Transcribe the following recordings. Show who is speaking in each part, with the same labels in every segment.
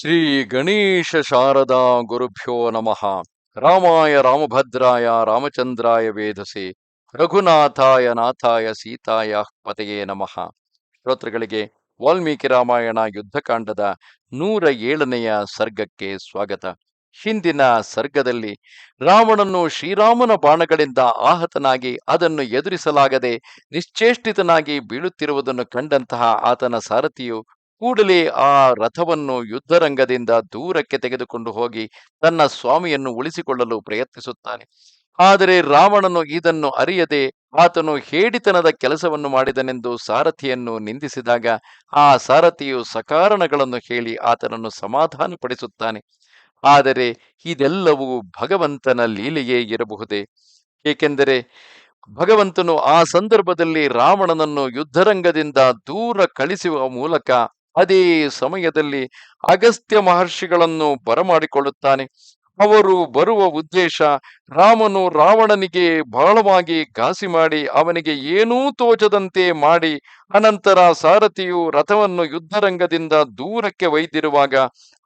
Speaker 1: ಶ್ರೀ ಗಣೇಶ ಶಾರದಾ ಗುರುಭ್ಯೋ ನಮಃ. ರಾಮಾಯ ರಾಮಭದ್ರಾಯ ರಾಮಚಂದ್ರಾಯ ವೇದಸೆ. ರಘುನಾಥಾಯ ನಾಥಾಯ ಸೀತಾಯ ಪತೆಯೇ ನಮಃ. ಶ್ರೋತೃಗಳಿಗೆ ವಾಲ್ಮೀಕಿ ರಾಮಾಯಣ ಯುದ್ಧಕಾಂಡದ ನೂರ ಏಳನೆಯ ಸರ್ಗಕ್ಕೆ ಸ್ವಾಗತ. ಹಿಂದಿನ ಸರ್ಗದಲ್ಲಿ ರಾವಣನು ಶ್ರೀರಾಮನ ಬಾಣಗಳಿಂದ ಆಹತನಾಗಿ ಅದನ್ನು ಎದುರಿಸಲಾಗದೆ ನಿಶ್ಚೇಷ್ಟಿತನಾಗಿ ಬೀಳುತ್ತಿರುವುದನ್ನು ಕಂಡಂತಹ ಆತನ ಸಾರಥಿಯು ಕೂಡಲೇ ಆ ರಥವನ್ನು ಯುದ್ಧರಂಗದಿಂದ ದೂರಕ್ಕೆ ತೆಗೆದುಕೊಂಡು ಹೋಗಿ ತನ್ನ ಸ್ವಾಮಿಯನ್ನು ಉಳಿಸಿಕೊಳ್ಳಲು ಪ್ರಯತ್ನಿಸುತ್ತಾನೆ. ಆದರೆ ರಾವಣನು ಇದನ್ನು ಅರಿಯದೆ ಆತನು ಹೇಡಿತನದ ಕೆಲಸವನ್ನು ಮಾಡಿದನೆಂದು ಸಾರಥಿಯನ್ನು ನಿಂದಿಸಿದಾಗ ಆ ಸಾರಥಿಯು ಸಕಾರಣಗಳನ್ನು ಹೇಳಿ ಆತನನ್ನು ಸಮಾಧಾನಪಡಿಸುತ್ತಾನೆ. ಆದರೆ ಇದೆಲ್ಲವೂ ಭಗವಂತನ ಲೀಲೆಯೇ ಇರಬಹುದೇ? ಏಕೆಂದರೆ ಭಗವಂತನು ಆ ಸಂದರ್ಭದಲ್ಲಿ ರಾವಣನನ್ನು ಯುದ್ಧರಂಗದಿಂದ ದೂರ ಕಳಿಸುವ ಮೂಲಕ ಅದೇ ಸಮಯದಲ್ಲಿ ಅಗಸ್ತ್ಯ ಮಹರ್ಷಿಗಳನ್ನು ಬರಮಾಡಿಕೊಳ್ಳುತ್ತಾನೆ. ಅವರು ಬರುವ ಉದ್ದೇಶ ರಾಮನು ರಾವಣನಿಗೆ ಬಹಳವಾಗಿ ಘಾಸಿ ಮಾಡಿ ಅವನಿಗೆ ಏನೂ ತೋಚದಂತೆ ಮಾಡಿ, ಅನಂತರ ಸಾರಥಿಯು ರಥವನ್ನು ಯುದ್ಧರಂಗದಿಂದ ದೂರಕ್ಕೆ ಒಯ್ದಿರುವಾಗ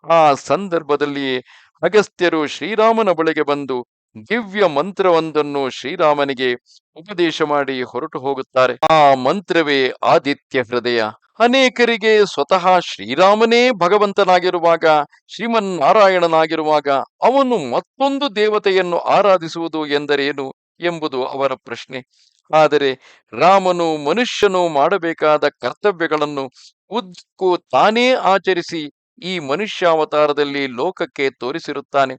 Speaker 1: ಆ ಸಂದರ್ಭದಲ್ಲಿಯೇ ಅಗಸ್ತ್ಯರು ಶ್ರೀರಾಮನ ಬಳಿಗೆ ಬಂದು ದಿವ್ಯ ಮಂತ್ರವೊಂದನ್ನು ಶ್ರೀರಾಮನಿಗೆ ಉಪದೇಶ ಮಾಡಿ ಹೊರಟು ಹೋಗುತ್ತಾರೆ. ಆ ಮಂತ್ರವೇ ಆದಿತ್ಯ ಹೃದಯ. ಅನೇಕರಿಗೆ ಸ್ವತಃ ಶ್ರೀರಾಮನೇ ಭಗವಂತನಾಗಿರುವಾಗ, ಶ್ರೀಮನ್ನಾರಾಯಣನಾಗಿರುವಾಗ ಅವನು ಮತ್ತೊಂದು ದೇವತೆಯನ್ನು ಆರಾಧಿಸುವುದು ಎಂದರೇನು ಎಂಬುದು ಅವರ ಪ್ರಶ್ನೆ. ಆದರೆ ರಾಮನು ಮನುಷ್ಯನು ಮಾಡಬೇಕಾದ ಕರ್ತವ್ಯಗಳನ್ನು ಉದ್ದಕ್ಕೂ ತಾನೇ ಆಚರಿಸಿ ಈ ಮನುಷ್ಯಾವತಾರದಲ್ಲಿ ಲೋಕಕ್ಕೆ ತೋರಿಸಿರುತ್ತಾನೆ.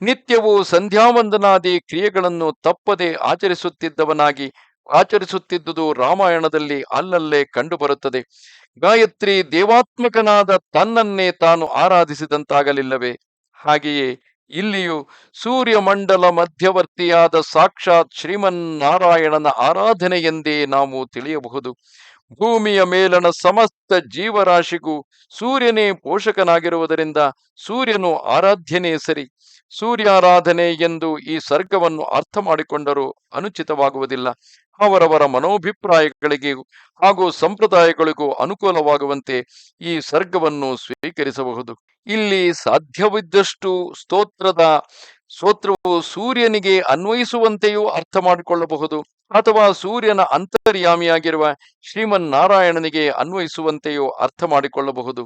Speaker 1: ನಿತ್ಯವೂ ಸಂಧ್ಯಾವಂದನಾದಿ ಕ್ರಿಯೆಗಳನ್ನು ತಪ್ಪದೆ ಆಚರಿಸುತ್ತಿದ್ದವನಾಗಿ, ಆಚರಿಸುತ್ತಿದ್ದುದು ರಾಮಾಯಣದಲ್ಲಿ ಅಲ್ಲಲ್ಲೇ ಕಂಡುಬರುತ್ತದೆ. ಗಾಯತ್ರಿ ದೇವಾತ್ಮಕನಾದ ತನ್ನನ್ನೇ ತಾನು ಆರಾಧಿಸಿದಂತಾಗಲಿಲ್ಲವೇ? ಹಾಗೆಯೇ ಇಲ್ಲಿಯೂ ಸೂರ್ಯಮಂಡಲ ಮಧ್ಯವರ್ತಿಯಾದ ಸಾಕ್ಷಾತ್ ಶ್ರೀಮನ್ನಾರಾಯಣನ ಆರಾಧನೆ ಎಂದೇ ನಾವು ತಿಳಿಯಬಹುದು. ಭೂಮಿಯ ಮೇಲಣ ಸಮಸ್ತ ಜೀವರಾಶಿಗೂ ಸೂರ್ಯನೇ ಪೋಷಕನಾಗಿರುವುದರಿಂದ ಸೂರ್ಯನು ಆರಾಧ್ಯನೇ ಸರಿ. ಸೂರ್ಯಾರಾಧನೆ ಎಂದು ಈ ಸರ್ಗವನ್ನು ಅರ್ಥ ಮಾಡಿಕೊಂಡರೂ ಅನುಚಿತವಾಗುವುದಿಲ್ಲ. ಅವರವರ ಮನೋಭಿಪ್ರಾಯಗಳಿಗೆ ಹಾಗೂ ಸಂಪ್ರದಾಯಗಳಿಗೂ ಅನುಕೂಲವಾಗುವಂತೆ ಈ ಸರ್ಗವನ್ನು ಸ್ವೀಕರಿಸಬಹುದು. ಇಲ್ಲಿ ಸಾಧ್ಯವಿದ್ದಷ್ಟು ಸ್ತೋತ್ರದ, ಸ್ತೋತ್ರವು ಸೂರ್ಯನಿಗೆ ಅನ್ವಯಿಸುವಂತೆಯೂ ಅರ್ಥ ಮಾಡಿಕೊಳ್ಳಬಹುದು. ಅಥವಾ ಸೂರ್ಯನ ಅಂತರ್ಯಾಮಿಯಾಗಿರುವ ಶ್ರೀಮನ್ನಾರಾಯಣನಿಗೆ ಅನ್ವಯಿಸುವಂತೆಯೂ ಅರ್ಥ ಮಾಡಿಕೊಳ್ಳಬಹುದು.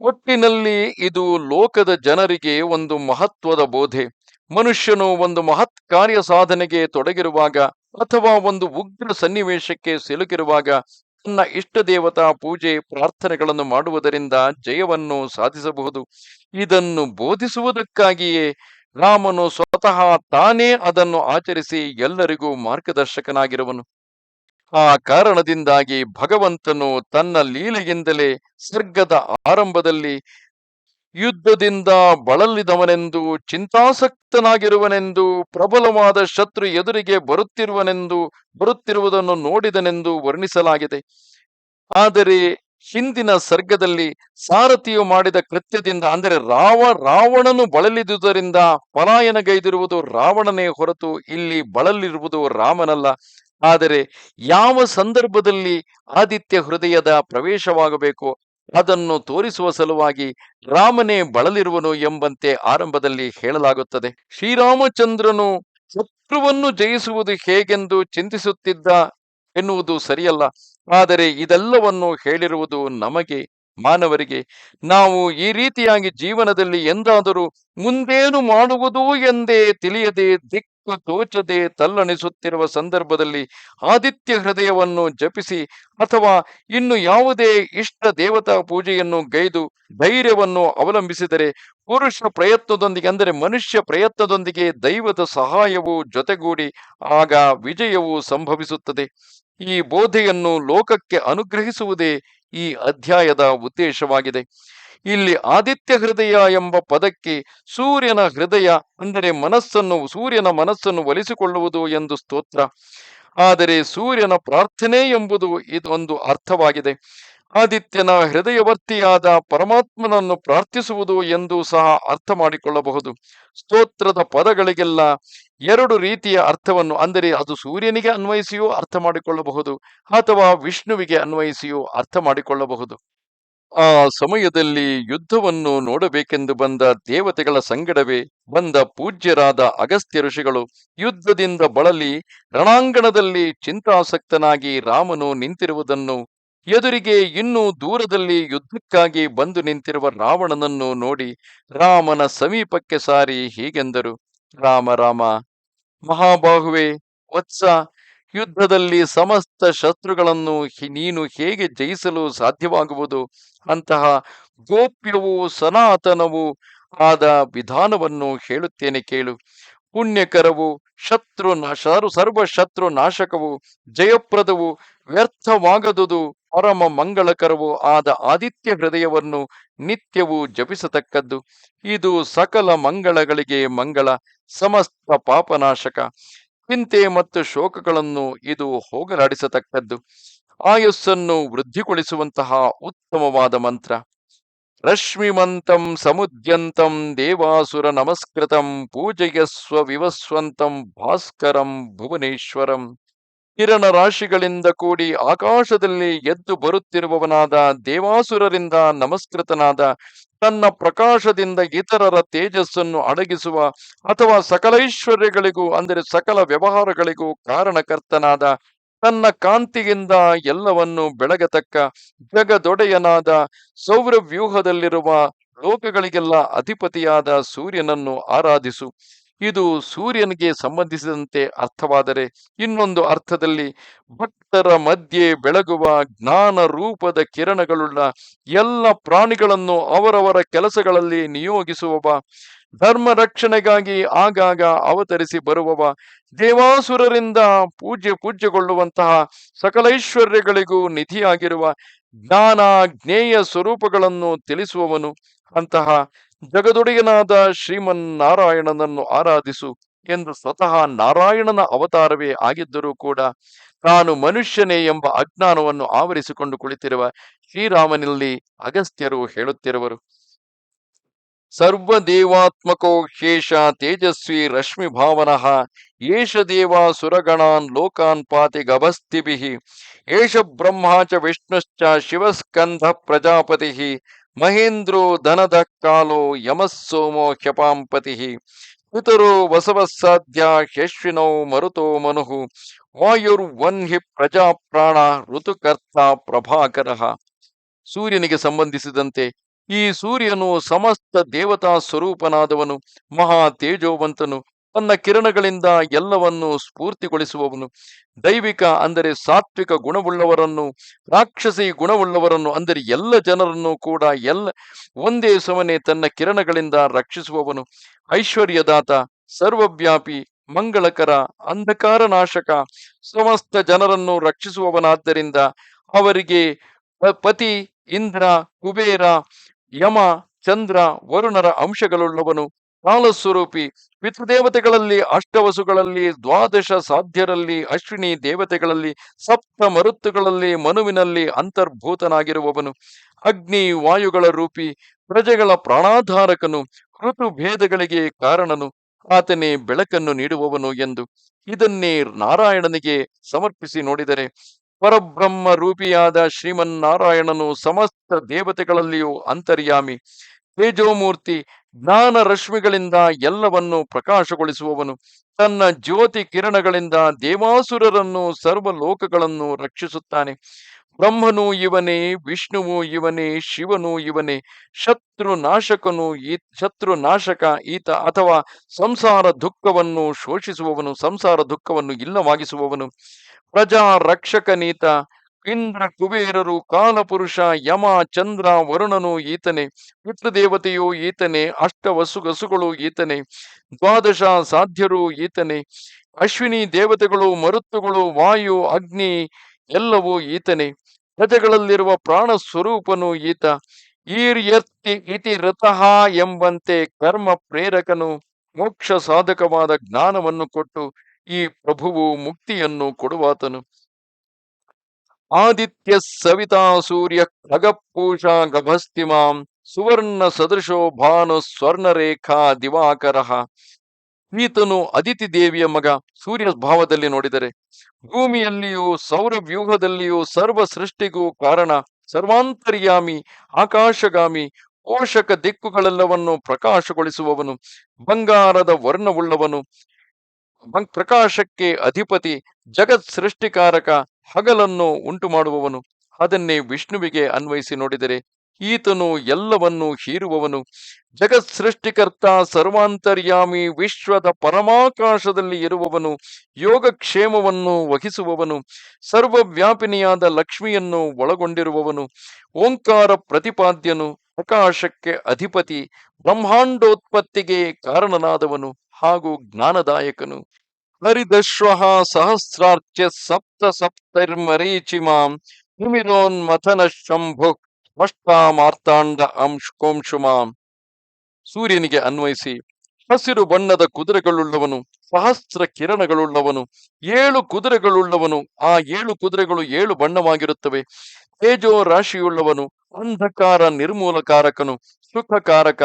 Speaker 1: ಒಟ್ಟಿನಲ್ಲಿ ಇದು ಲೋಕದ ಜನರಿಗೆ ಒಂದು ಮಹತ್ವದ ಬೋಧೆ. ಮನುಷ್ಯನು ಒಂದು ಮಹತ್ ಕಾರ್ಯ ಸಾಧನೆಗೆ ತೊಡಗಿರುವಾಗ ಅಥವಾ ಒಂದು ಉಗ್ರ ಸನ್ನಿವೇಶಕ್ಕೆ ಸಿಲುಕಿರುವಾಗ ತನ್ನ ಇಷ್ಟ ದೇವತಾ ಪೂಜೆ ಪ್ರಾರ್ಥನೆಗಳನ್ನು ಮಾಡುವುದರಿಂದ ಜಯವನ್ನು ಸಾಧಿಸಬಹುದು. ಇದನ್ನು ಬೋಧಿಸುವುದಕ್ಕಾಗಿಯೇ ರಾಮನು ಸ್ವತಃ ತಾನೇ ಅದನ್ನು ಆಚರಿಸಿ ಎಲ್ಲರಿಗೂ ಮಾರ್ಗದರ್ಶಕನಾಗಿರುವನು. ಆ ಕಾರಣದಿಂದಾಗಿ ಭಗವಂತನು ತನ್ನ ಲೀಲೆಯಿಂದಲೇ ಸ್ವರ್ಗದ ಆರಂಭದಲ್ಲಿ ಯುದ್ಧದಿಂದ ಬಳಲಿದವನೆಂದು, ಚಿಂತಾಸಕ್ತನಾಗಿರುವನೆಂದು, ಪ್ರಬಲವಾದ ಶತ್ರು ಎದುರಿಗೆ ಬರುತ್ತಿರುವನೆಂದು, ಬರುತ್ತಿರುವುದನ್ನು ನೋಡಿದನೆಂದು ವರ್ಣಿಸಲಾಗಿದೆ. ಆದರೆ ಹಿಂದಿನ ಸರ್ಗದಲ್ಲಿ ಸಾರಥಿಯು ಮಾಡಿದ ಕೃತ್ಯದಿಂದ, ಅಂದರೆ ರಾವ ರಾವಣನು ಬಳಲಿದುದರಿಂದ ಪಲಾಯನಗೈದಿರುವುದು ರಾವಣನೇ ಹೊರತು ಇಲ್ಲಿ ಬಳಲಿರುವುದು ರಾಮನಲ್ಲ. ಆದರೆ ಯಾವ ಸಂದರ್ಭದಲ್ಲಿ ಆದಿತ್ಯ ಹೃದಯದ ಪ್ರವೇಶವಾಗಬೇಕು, ಅದನ್ನು ತೋರಿಸುವ ಸಲುವಾಗಿ ರಾಮನೇ ಬಳಲಿರುವನು ಎಂಬಂತೆ ಆರಂಭದಲ್ಲಿ ಹೇಳಲಾಗುತ್ತದೆ. ಶ್ರೀರಾಮಚಂದ್ರನು ಶತ್ರುವನ್ನು ಜಯಿಸುವುದು ಹೇಗೆಂದು ಚಿಂತಿಸುತ್ತಿದ್ದ ಎನ್ನುವುದು ಸರಿಯಲ್ಲ. ಆದರೆ ಇದೆಲ್ಲವನ್ನು ಹೇಳಿರುವುದು ನಮಗೆ ಮಾನವರಿಗೆ, ನಾವು ಈ ರೀತಿಯಾಗಿ ಜೀವನದಲ್ಲಿ ಎಂದಾದರೂ ಮುಂದೇನು ಮಾಡುವುದು ಎಂದೇ ತಿಳಿಯದೆ, ದಿಕ್ಕು ತೋಚದೆ ತಲ್ಲಣಿಸುತ್ತಿರುವ ಸಂದರ್ಭದಲ್ಲಿ ಆದಿತ್ಯ ಹೃದಯವನ್ನು ಜಪಿಸಿ ಅಥವಾ ಇನ್ನು ಯಾವುದೇ ಇಷ್ಟ ದೇವತಾ ಪೂಜೆಯನ್ನು ಗೈದು ಧೈರ್ಯವನ್ನು ಅವಲಂಬಿಸಿದರೆ ಪುರುಷ ಪ್ರಯತ್ನದೊಂದಿಗೆ ಅಂದರೆ ಮನುಷ್ಯ ಪ್ರಯತ್ನದೊಂದಿಗೆ ದೈವದ ಸಹಾಯವು ಜೊತೆಗೂಡಿ ಆಗ ವಿಜಯವು ಸಂಭವಿಸುತ್ತದೆ. ಈ ಬೋಧೆಯನ್ನು ಲೋಕಕ್ಕೆ ಅನುಗ್ರಹಿಸುವುದೇ ಈ ಅಧ್ಯಾಯದ ಉದ್ದೇಶವಾಗಿದೆ. ಇಲ್ಲಿ ಆದಿತ್ಯ ಹೃದಯ ಎಂಬ ಪದಕ್ಕೆ ಸೂರ್ಯನ ಹೃದಯ ಅಂದರೆ ಮನಸ್ಸನ್ನು, ಸೂರ್ಯನ ಮನಸ್ಸನ್ನು ಒಲಿಸಿಕೊಳ್ಳುವುದು ಎಂದು ಸ್ತೋತ್ರ. ಆದರೆ ಸೂರ್ಯನ ಪ್ರಾರ್ಥನೆ ಎಂಬುದು ಇದೊಂದು ಅರ್ಥವಾಗಿದೆ. ಆದಿತ್ಯನ ಹೃದಯವರ್ತಿಯಾದ ಪರಮಾತ್ಮನನ್ನು ಪ್ರಾರ್ಥಿಸುವುದು ಎಂದು ಸಹ ಅರ್ಥ ಮಾಡಿಕೊಳ್ಳಬಹುದು ಸ್ತೋತ್ರದ ಪದಗಳಿಗೆಲ್ಲ ಎರಡು ರೀತಿಯ ಅರ್ಥವನ್ನು, ಅಂದರೆ ಅದು ಸೂರ್ಯನಿಗೆ ಅನ್ವಯಿಸಿಯೂ ಅರ್ಥ ಮಾಡಿಕೊಳ್ಳಬಹುದು, ಅಥವಾ ವಿಷ್ಣುವಿಗೆ ಅನ್ವಯಿಸಿಯೂ ಅರ್ಥ ಮಾಡಿಕೊಳ್ಳಬಹುದು. ಆ ಸಮಯದಲ್ಲಿ ಯುದ್ಧವನ್ನು ನೋಡಬೇಕೆಂದು ಬಂದ ದೇವತೆಗಳ ಸಂಗಡವೇ ಬಂದ ಪೂಜ್ಯರಾದ ಅಗಸ್ತ್ಯ ಋಷಿಗಳು ಯುದ್ಧದಿಂದ ಬಳಲಿ, ರಣಾಂಗಣದಲ್ಲಿ ಚಿಂತಾಸಕ್ತನಾಗಿ ರಾಮನು ನಿಂತಿರುವುದನ್ನು ಎದುರಿಗೆ ಇನ್ನೂ ದೂರದಲ್ಲಿ ಯುದ್ಧಕ್ಕಾಗಿ ಬಂದು ನಿಂತಿರುವ ರಾವಣನನ್ನು ನೋಡಿ ರಾಮನ ಸಮೀಪಕ್ಕೆ ಸಾರಿ ಹೀಗೆಂದರು. ರಾಮ ರಾಮ, ಮಹಾಬಾಹುವೆ, ವತ್ಸ, ಯುದ್ಧದಲ್ಲಿ ಸಮಸ್ತ ಶತ್ರುಗಳನ್ನು ನೀನು ಹೇಗೆ ಜಯಿಸಲು ಸಾಧ್ಯವಾಗುವುದು? ಅಂತಹ ಗೋಪ್ಯವೂ ಸನಾತನವೂ ಆದ ವಿಧಾನವನ್ನು ಹೇಳುತ್ತೇನೆ ಕೇಳು. ಪುಣ್ಯಕರವು ಶತ್ರು ಸರ್ವ ಶತ್ರು ನಾಶಕವು ಜಯಪ್ರದವು ವ್ಯರ್ಥವಾಗದುದು ಪರಮ ಮಂಗಳಕರವೂ ಆದ ಆದಿತ್ಯ ಹೃದಯವನ್ನು ನಿತ್ಯವೂ ಜಪಿಸತಕ್ಕದ್ದು. ಇದು ಸಕಲ ಮಂಗಳಗಳಿಗೆ ಮಂಗಳ, ಸಮಸ್ತ ಪಾಪನಾಶಕ. ಚಿಂತೆ ಮತ್ತು ಶೋಕಗಳನ್ನು ಇದು ಹೋಗಲಾಡಿಸತಕ್ಕದ್ದು. ಆಯುಸ್ಸನ್ನು ವೃದ್ಧಿಗೊಳಿಸುವಂತಹ ಉತ್ತಮವಾದ ಮಂತ್ರ. ರಶ್ಮಿಮಂತಂ ಸಮುದ್ಯಂತಂ ದೇವಾಸುರ ನಮಸ್ಕೃತಂ ಪೂಜಯಸ್ವ ವಿವಸ್ವಂತಂ ಭಾಸ್ಕರಂ ಭುವನೇಶ್ವರಂ. ಕಿರಣ ರಾಶಿಗಳಿಂದ ಕೂಡಿ ಆಕಾಶದಲ್ಲಿ ಎದ್ದು ಬರುತ್ತಿರುವವನಾದ ದೇವಾಸುರರಿಂದ ನಮಸ್ಕೃತನಾದ, ತನ್ನ ಪ್ರಕಾಶದಿಂದ ಇತರರ ತೇಜಸ್ಸನ್ನು ಅಡಗಿಸುವ ಅಥವಾ ಸಕಲೈಶ್ವರ್ಯಗಳಿಗೂ ಅಂದರೆ ಸಕಲ ವ್ಯವಹಾರಗಳಿಗೂ ಕಾರಣಕರ್ತನಾದ, ತನ್ನ ಕಾಂತಿಯಿಂದ ಎಲ್ಲವನ್ನು ಬೆಳಗತಕ್ಕ ಜಗದೊಡೆಯನಾದ, ಸೌರವ್ಯೂಹದಲ್ಲಿರುವ ಲೋಕಗಳಿಗೆಲ್ಲ ಅಧಿಪತಿಯಾದ ಸೂರ್ಯನನ್ನು ಆರಾಧಿಸು. ಇದು ಸೂರ್ಯನಿಗೆ ಸಂಬಂಧಿಸಿದಂತೆ ಅರ್ಥವಾದರೆ ಇನ್ನೊಂದು ಅರ್ಥದಲ್ಲಿ ಭಕ್ತರ ಮಧ್ಯೆ ಬೆಳಗುವ ಜ್ಞಾನ ರೂಪದ ಕಿರಣಗಳುಳ್ಳ ಎಲ್ಲ ಪ್ರಾಣಿಗಳನ್ನು ಅವರವರ ಕೆಲಸಗಳಲ್ಲಿ ನಿಯೋಗಿಸುವವ, ಧರ್ಮ ರಕ್ಷಣೆಗಾಗಿ ಆಗಾಗ ಅವತರಿಸಿ ಬರುವವ, ದೇವಾಸುರರಿಂದ ಪೂಜ್ಯ ಪೂಜ್ಯಗೊಳ್ಳುವಂತಹ ಸಕಲೈಶ್ವರ್ಯಗಳಿಗೂ ನಿಧಿಯಾಗಿರುವ ಜ್ಞಾನ ಜ್ಞೇಯ ಸ್ವರೂಪಗಳನ್ನು ತಿಳಿಸುವವನು. ಅಂತಹ ಜಗದೊಡೆಯನಾದ ಶ್ರೀಮನ್ನಾರಾಯಣನನ್ನು ಆರಾಧಿಸು ಎಂದು ಸ್ವತಃ ನಾರಾಯಣನ ಅವತಾರವೇ ಆಗಿದ್ದರೂ ಕೂಡ ತಾನು ಮನುಷ್ಯನೇ ಎಂಬ ಅಜ್ಞಾನವನ್ನು ಆವರಿಸಿಕೊಂಡು ಕುಳಿತಿರುವ ಶ್ರೀರಾಮನಲ್ಲಿ ಅಗಸ್ತ್ಯರು ಹೇಳುತ್ತಿರುವರು, ಸರ್ವದೇವಾತ್ಮಕೋ ಶೇಷ ತೇಜಸ್ವಿ ರಶ್ಮಿ ಭಾವನಃ, ಏಷ ದೇವ ಸುರಗಣಾನ್ ಲೋಕಾನ್ ಪಾತಿ ಗಭಸ್ತಿಭಿ, ಏಷ ಬ್ರಹ್ಮ ಚ ವಿಷ್ಣುಶ್ಚ ಶಿವಸ್ಕಂಧ ಪ್ರಜಾಪತಿ ಮಹೇಂದ್ರೋ ಧನದ ಕಾಲೋ ಯಮಸ್ಸೋಮೋ ಸೋಮೋ ಹ್ಯಪಾಂಪತಿ ಪಿತರೋ ವಸವಸಾಧ್ಯ ಯಶ್ವಿನೋ ಮರುತೋ ಮನುಃ ವಾಯುರ್ವನ್ಹಿ ಪ್ರಜಾಪ್ರಾಣ ಋತುಕರ್ತ ಪ್ರಭಾಕರಃ. ಸೂರ್ಯನಿಗೆ ಸಂಬಂಧಿಸಿದಂತೆ ಈ ಸೂರ್ಯನು ಸಮಸ್ತ ದೇವತಾ ಸ್ವರೂಪನಾದವನು, ಮಹಾ ತೇಜೋವಂತನು ತನ್ನ ಕಿರಣಗಳಿಂದ ಎಲ್ಲವನ್ನು ಸ್ಫೂರ್ತಿಗೊಳಿಸುವವನು. ದೈವಿಕ ಅಂದರೆ ಸಾತ್ವಿಕ ಗುಣವುಳ್ಳವರನ್ನು, ರಾಕ್ಷಸಿ ಗುಣವುಳ್ಳವರನ್ನು, ಅಂದರೆ ಎಲ್ಲ ಜನರನ್ನು ಕೂಡ ಎಲ್ಲ ಒಂದೇ ಸಮನೆ ತನ್ನ ಕಿರಣಗಳಿಂದ ರಕ್ಷಿಸುವವನು. ಐಶ್ವರ್ಯದಾತ, ಸರ್ವವ್ಯಾಪಿ, ಮಂಗಳಕರ ಅಂಧಕಾರ ನಾಶಕ ಸಮಸ್ತ ಜನರನ್ನು ರಕ್ಷಿಸುವವನಾದ್ದರಿಂದ ಅವರಿಗೆ ಪತಿ, ಇಂದ್ರ, ಕುಬೇರ, ಯಮ, ಚಂದ್ರ, ವರುಣರ ಅಂಶಗಳುಳ್ಳವನು. ಕಾಲಸ್ವರೂಪಿ ಪಿತೃದೇವತೆಗಳಲ್ಲಿ, ಅಷ್ಟವಸುಗಳಲ್ಲಿ, ದ್ವಾದಶ ಸಾಧ್ಯರಲ್ಲಿ, ಅಶ್ವಿನಿ ದೇವತೆಗಳಲ್ಲಿ, ಸಪ್ತ ಮರುತ್ತುಗಳಲ್ಲಿ, ಮನುವಿನಲ್ಲಿ ಅಂತರ್ಭೂತನಾಗಿರುವವನು. ಅಗ್ನಿ ವಾಯುಗಳ ರೂಪಿ, ಪ್ರಜೆಗಳ ಪ್ರಾಣಾಧಾರಕನು, ಋತು ಭೇದಗಳಿಗೆ ಕಾರಣನು, ಆತನೇ ಬೆಳಕನ್ನು ನೀಡುವವನು ಎಂದು. ಇದನ್ನೇ ನಾರಾಯಣನಿಗೆ ಸಮರ್ಪಿಸಿ ನೋಡಿದರೆ, ಪರಬ್ರಹ್ಮ ರೂಪಿಯಾದ ಶ್ರೀಮನ್ನಾರಾಯಣನು ಸಮಸ್ತ ದೇವತೆಗಳಲ್ಲಿಯೂ ಅಂತರ್ಯಾಮಿ. ತೇಜೋಮೂರ್ತಿ ಜ್ಞಾನ ರಶ್ಮಿಗಳಿಂದ ಎಲ್ಲವನ್ನು ಪ್ರಕಾಶಗೊಳಿಸುವವನು. ತನ್ನ ಜ್ಯೋತಿ ಕಿರಣಗಳಿಂದ ದೇವಾಸುರರನ್ನು ಸರ್ವ ಲೋಕಗಳನ್ನು ರಕ್ಷಿಸುತ್ತಾನೆ. ಬ್ರಹ್ಮನು ಇವನೇ, ವಿಷ್ಣುವು ಇವನೇ, ಶಿವನು ಇವನೇ ಶತ್ರು ನಾಶಕನು ಈ ಶತ್ರು ನಾಶಕ ಈತ ಅಥವಾ ಸಂಸಾರ ದುಃಖವನ್ನು ಶೋಷಿಸುವವನು, ಸಂಸಾರ ದುಃಖವನ್ನು ಇಲ್ಲವಾಗಿಸುವವನು. ಪ್ರಜಾ ರಕ್ಷಕನೀತ ಇಂದ್ರ ಕುಬೇರರು, ಕಾಲಪುರುಷ, ಯಮ, ಚಂದ್ರ, ವರುಣನು ಈತನೇ. ಪಿತೃದೇವತೆಯು ಈತನೇ. ಅಷ್ಟವಸುಗಸುಗಳು ಈತನೇ. ದ್ವಾದಶ ಸಾಧ್ಯರು ಈತನೇ. ಅಶ್ವಿನಿ ದೇವತೆಗಳು, ಮರುತ್ತುಗಳು, ವಾಯು, ಅಗ್ನಿ ಎಲ್ಲವೂ ಈತನೇ. ಪ್ರಜೆಗಳಲ್ಲಿರುವ ಪ್ರಾಣ ಸ್ವರೂಪನು ಈತ. ಈರ್ಯರ್ತಿ ಇತಿ ರತಃ ಎಂಬಂತೆ ಕರ್ಮ ಪ್ರೇರಕನು ಮೋಕ್ಷ ಸಾಧಕವಾದ ಜ್ಞಾನವನ್ನು ಕೊಟ್ಟು ಈ ಪ್ರಭುವು ಮುಕ್ತಿಯನ್ನು ಕೊಡುವಾತನು. ಆದಿತ್ಯ ಸವಿತಾ ಸೂರ್ಯ ಖಗಪೂಷ ಗಭಸ್ತಿಮಾಂ ಸುವರ್ಣ ಸದೃಶೋ ಭಾನು ಸ್ವರ್ಣರೇಖಾ ದಿವಾಕರ. ಈತನು ಅದಿತಿ ದೇವಿಯ ಮಗ ಸೂರ್ಯ ಭಾವದಲ್ಲಿ ನೋಡಿದರೆ ಭೂಮಿಯಲ್ಲಿಯೂ ಸೌರ ವ್ಯೂಹದಲ್ಲಿಯೂ ಸರ್ವ ಸೃಷ್ಟಿಗೂ ಕಾರಣ ಸರ್ವಾಂತರ್ಯಾಮಿ, ಆಕಾಶಗಾಮಿ, ಪೋಷಕ ದಿಕ್ಕುಗಳೆಲ್ಲವನ್ನು ಪ್ರಕಾಶಗೊಳಿಸುವವನು, ಬಂಗಾರದ ವರ್ಣವುಳ್ಳವನು, ಪ್ರಕಾಶಕ್ಕೆ ಅಧಿಪತಿ, ಜಗತ್ ಸೃಷ್ಟಿಕಾರಕ ಹಗಲನ್ನು ಉಂಟು ಮಾಡುವವನು ಅದನ್ನೇ ವಿಷ್ಣುವಿಗೆ ಅನ್ವಯಿಸಿ ನೋಡಿದರೆ ಈತನು ಎಲ್ಲವನ್ನೂ ಹೀರುವವನು. ಜಗತ್ ಸೃಷ್ಟಿಕರ್ತ ಸರ್ವಾಂತರ್ಯಾಮಿ, ವಿಶ್ವದ ಪರಮಾಕಾಶದಲ್ಲಿ ಇರುವವನು, ಯೋಗಕ್ಷೇಮವನ್ನು ವಹಿಸುವವನು, ಸರ್ವವ್ಯಾಪಿನಿಯಾದ ಲಕ್ಷ್ಮಿಯನ್ನು ಒಳಗೊಂಡಿರುವವನು, ಓಂಕಾರ ಪ್ರತಿಪಾದ್ಯನು, ಪ್ರಕಾಶಕ್ಕೆ ಅಧಿಪತಿ, ಬ್ರಹ್ಮಾಂಡೋತ್ಪತ್ತಿಗೆ ಕಾರಣನಾದವನು ಹಾಗೂ ಜ್ಞಾನದಾಯಕನು. ಹರಿದಶ್ವ ಸಹಸ್ರಾರ್ಚ್ಯ ಸಪ್ತ ಸಪ್ತರ್ಮರೀಚಿಮಾಂ ನಿಮಿರೋನ್ಮಥನ ಶಂಭು ಮಾರ್ತಾಂಡ ಅಂಶುಮಾಂ ಸೂರ್ಯನಿಗೆ ಅನ್ವಯಿಸಿ, ಹಸಿರು ಬಣ್ಣದ ಕುದುರೆಗಳುಳ್ಳವನು, ಸಹಸ್ರ ಕಿರಣಗಳುಳ್ಳವನು, ಏಳು ಕುದುರೆಗಳುಳ್ಳವನು, ಆ ಏಳು ಕುದುರೆಗಳು ಏಳು ಬಣ್ಣವಾಗಿರುತ್ತವೆ. ತೇಜೋ ರಾಶಿಯುಳ್ಳವನು, ಅಂಧಕಾರ ನಿರ್ಮೂಲಕಾರಕನು, ಸುಖಕಾರಕ,